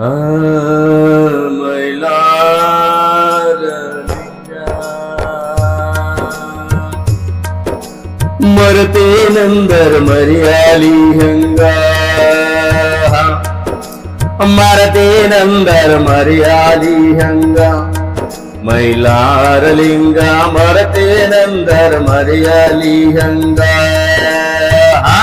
ಆ ಮೈಲಾರ ಮರತೇನಂದರ ಮರ್ಯಾಲಿ ಹಂಗ ಮರತೇನಂದರ ಮರ್ಯಾಲಿ ಹಂಗ ಮೈಲಾರಲಿಂಗ ಮರತೇನಂದರ ಮರ್ಯಾಲಿ ಹಂಗ ಹಾ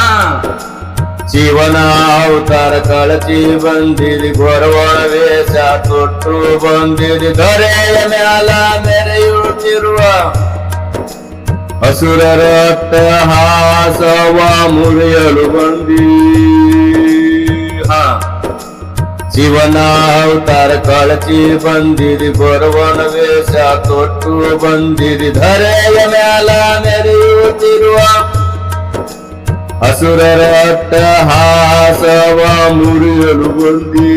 जीवन अवतार काळची बंदिली गोरवळ वेशा तोटू बंदिली धरे म्याला मेरे चिरवा असुर रक्त हा सवा मुळयलु बंदी. हा. जीवनावतार काळची बंदिरी गोरवण वेशा तोटू बंदिरी धरे म्याला मेरे அசுரட்டஹாசவா முருகனு கொந்தி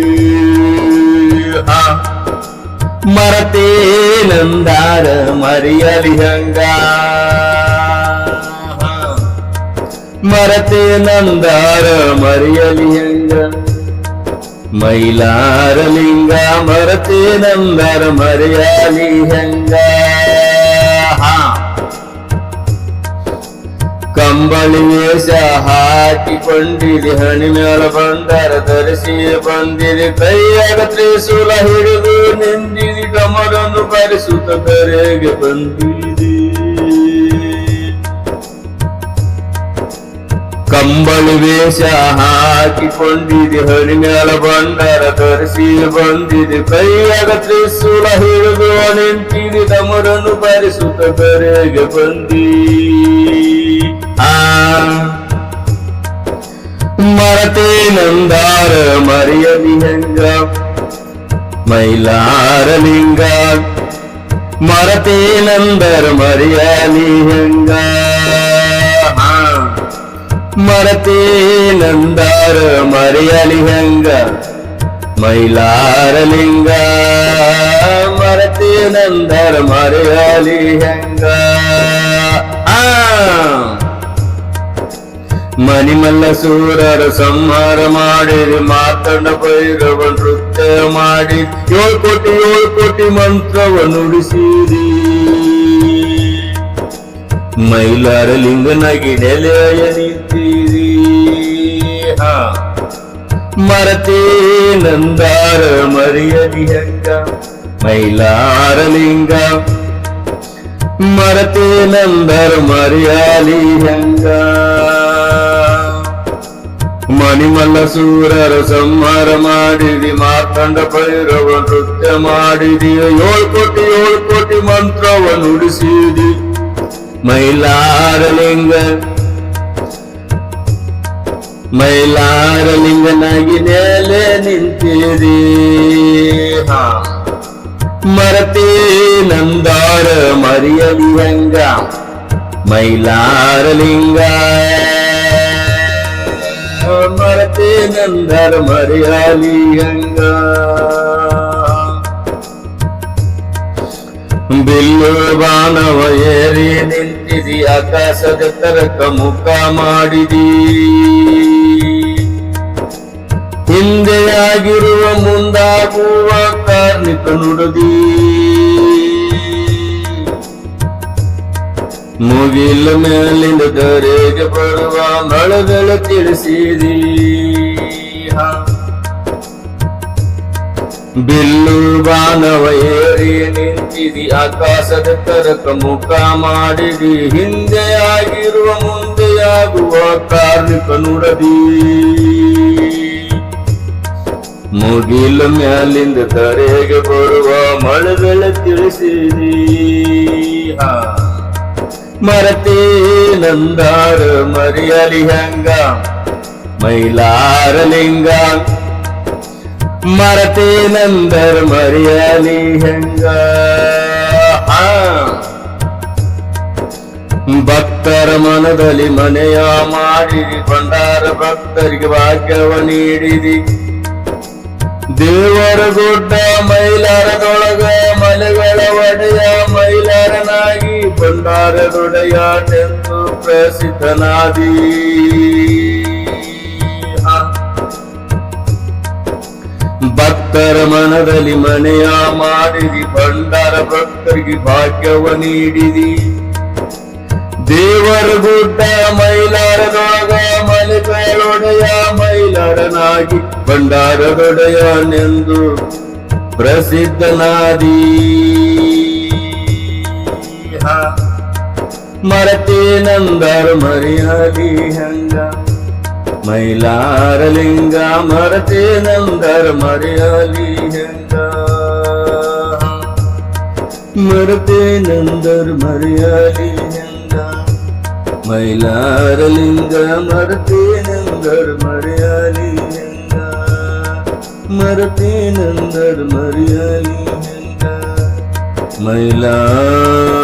மரத்தேனந்தார மரியலிகங்கா. மரத்தேனந்தார மரியலிகங்க. மயிலாரலிங்க மரத்தேனந்தார மரியலிகங்கா. ಕಂಬಳಿ ವೇಷ ಹಾಕಿಕೊಂಡಿರಿ ಹಣಿಮೇಲ ಬಂಡರ ಧರಿಸಿ ಬಂದಿರಿ. ಕೈಯಾಗ ತ್ರಿಶೂಲ ಹಿಡಿದು ನಿಂದಿರಿ ಕಮಲನ್ನು ಪರಿಸುತ್ತ ಕರೆಗೆ ಬಂದಿರಿ. ಕಂಬಳಿ ವೇಷ ಹಾಕಿಕೊಂಡಿರಿ ಹಣಿಮೇಲ ಬಂಡರ ಧರಿಸಿ ಬಂದಿರಿ. ಕೈಯಾಗ ತ್ರಿಶೂಲ ಹಿಡಿದು ನಿಂತಿರಿ ಕಮಲನ್ನು ಪರಿಸುತ್ತ ಕರೆಗೆ ಬಂದಿ ಆ ಮರತೆ ನಂದಾರ ಮರಿಯಲಿ ಹಂಗ ಮೈಲಾರಲಿಂಗ ಮರತೆ ನಂದರ ಮರಿಯಲಿ ಹಂಗ ಹಾ. ಮರತೆ ನಂದಾರ ಮರಿಯಲಿ ಹಂಗ ಮೈಲಾರಲಿಂಗ ಮರತೆ ನಂದರ ಮರೆಯಲಿ ಹಂಗ ಆ ಮಣಿಮಲ್ಲ ಸೂರರ ಸಂಹಾರ ಮಾಡಿ ಮಾತಂಡ ಭೈರವ ನೃತ್ಯ ಮಾಡಿ, ಏಳು ಕೋಟಿ ಏಳು ಕೋಟಿ ಮಂತ್ರವ ನುಡಿಸಿರಿ. ಮೈಲಾರ ಲಿಂಗನಾಗಿ ನೆಲೆಯ ನಿಂತೀರಿ. ಹಾ. ಮರತೇ ನಂದಾರ ಮರಿಯಲಿ ಹಂಗ, ಮೈಲಾರ ಲಿಂಗ. ಮರತೇ ನಂದರ ಮರಿಯಾಲಿ ಹಂಗ. ಮಣಿಮಲ್ಲ ಸೂರರ ಸಂಹಾರ ಮಾಡಿದಿ ಮಾರ್ಕಂಡ ಭೈರವ ನೃತ್ಯ ಮಾಡಿದಿ ಏಳು ಕೋಟಿ ಏಳು ಕೋಟಿ ಮಂತ್ರವ ನುಡಿಸಿದಿ ಮೈಲಾರಲಿಂಗ ಮೈಲಾರಲಿಂಗನಾಗಿ ನೆಲೆ ನಿಂತಿದಿ ಹಾ ಮರತೆ ನಂದಾರ ಮರಿಯಲಿ ಹಂಗ ಮೈಲಾರಲಿಂಗ ಮರತೆ ನಂದರ ಮರಿಯಲಿ ಹಂಗ. ಬಿಲ್ಲು ಬಾಣವ ಏರಿ ನಿಂತಿದಿ, ಆಕಾಶದ ತರಕ ಮುಖ ಮಾಡಿದಿ. ಹಿಂದೆಯಾಗಿರುವ ಮುಂದಾಗುವ ಕಾರ್ಮಿಕ ನುಡಿದಿ. ಮುಗಿಲ ಮೇಲಿಂದ ದರೆಗೆ ಬರುವ ಮಳಗಳ ತಿಳಿಸಿದಿ. ಬಿಲ್ಲು ಬಾನವ ಏರಿ ನಿಂತಿದಿ, ಆಕಾಶದ ತರಕ ಮುಖ ಮಾಡಿದಿ ಹಿಂದೆಯಾಗಿರುವ ಮುಂದೆಯಾಗುವ ಕಾರ್ಮಿಕ ನುಡದಿ ಮುಗಿಲ ಮ್ಯಾಲಿಂದ ತರೆಗೆ ಬರುವ ಮಳೆಗಳ ತಿಳಿಸಿದಿ ಹಾ. ಮೈಲಾರಲಿಂಗ. ಮರತೆ ನಂದರ ಮರಿಯಲಿ ಹಂಗ? ಹಾ. ಭಕ್ತರ ಮನದಲ್ಲಿ ಮನೆಯ ಮಾಡಿರಿ, ಭಂಡಾರ ಭಕ್ತರಿಗೆ ಭಾಗ್ಯವ ನೀಡಿರಿ. ದೇವರ ಗುಡ್ಡ ಮೈಲಾರದೊಳಗ ಮಲೆಗಳ ಒಡೆಯ ಮೈಲಾರನಾಗಿ ಎಂದು ಪ್ರಸಿದ್ಧನಾದಿ. ಭಕ್ತರ ಭಕ್ತ ಮನದಲ್ಲಿ ಮನೆಯ ಮಾಡಿದಿ ಭಂಡಾರ ಭಕ್ತರಿಗೆ ಭಾಗ್ಯವ ನೀಡಿದಿ. ದೇವರ ಗುಡ್ಡ ಮೈಲಾರದೊಳಗ ಮಲೆಗಳೊಡೆಯ ಮೈಲಾರನಾಗಿ, ಭಂಡಾರದೊಡೆಯನೆಂದು ಪ್ರಸಿದ್ಧನಾದಿ. ಮರತೇನಂದರ ಮರ್ಯಾದಿ ಹಂಗ ಮೈಲಾರಲಿಂಗ ಮರತೇನಂದರ ಮರ್ಯಾದಿ ಹಂಗ ಮರತೇನಂದರ ಮರ್ಯಾದಿ ಹಂಗ ಮೈಲಾರಲಿಂಗ ಮರತೇನಂದರ ಮರ್ಯಾದಿ ಹಂಗ ಮರತೇನಂದರ ಮರ್ಯಾದಿ ಹಂಗ ಮೈಲಾರ